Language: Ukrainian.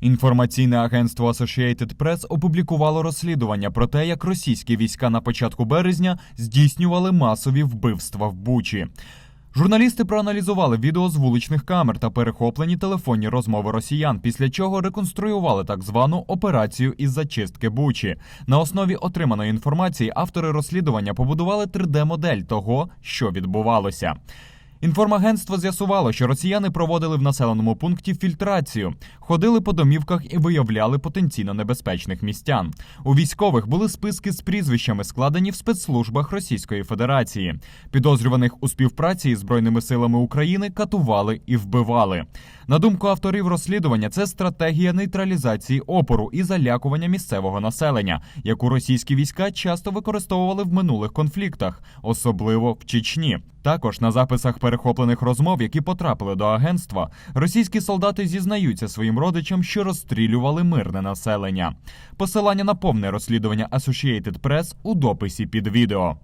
Інформаційне агентство Associated Press опублікувало розслідування про те, як російські війська на початку березня здійснювали масові вбивства в Бучі. Журналісти проаналізували відео з вуличних камер та перехоплені телефонні розмови росіян, після чого реконструювали так звану операцію із зачистки Бучі. На основі отриманої інформації автори розслідування побудували 3D-модель того, що відбувалося. Інформагентство з'ясувало, що росіяни проводили в населеному пункті фільтрацію, ходили по домівках і виявляли потенційно небезпечних містян. У військових були списки з прізвищами, складені в спецслужбах Російської Федерації. Підозрюваних у співпраці із збройними силами України катували і вбивали. На думку авторів розслідування, це стратегія нейтралізації опору і залякування місцевого населення, яку російські війська часто використовували в минулих конфліктах, особливо в Чечні. Також на записах перехоплених розмов, які потрапили до агентства, російські солдати зізнаються своїм родичам, що розстрілювали мирне населення. Посилання на повне розслідування Associated Press у дописі під відео.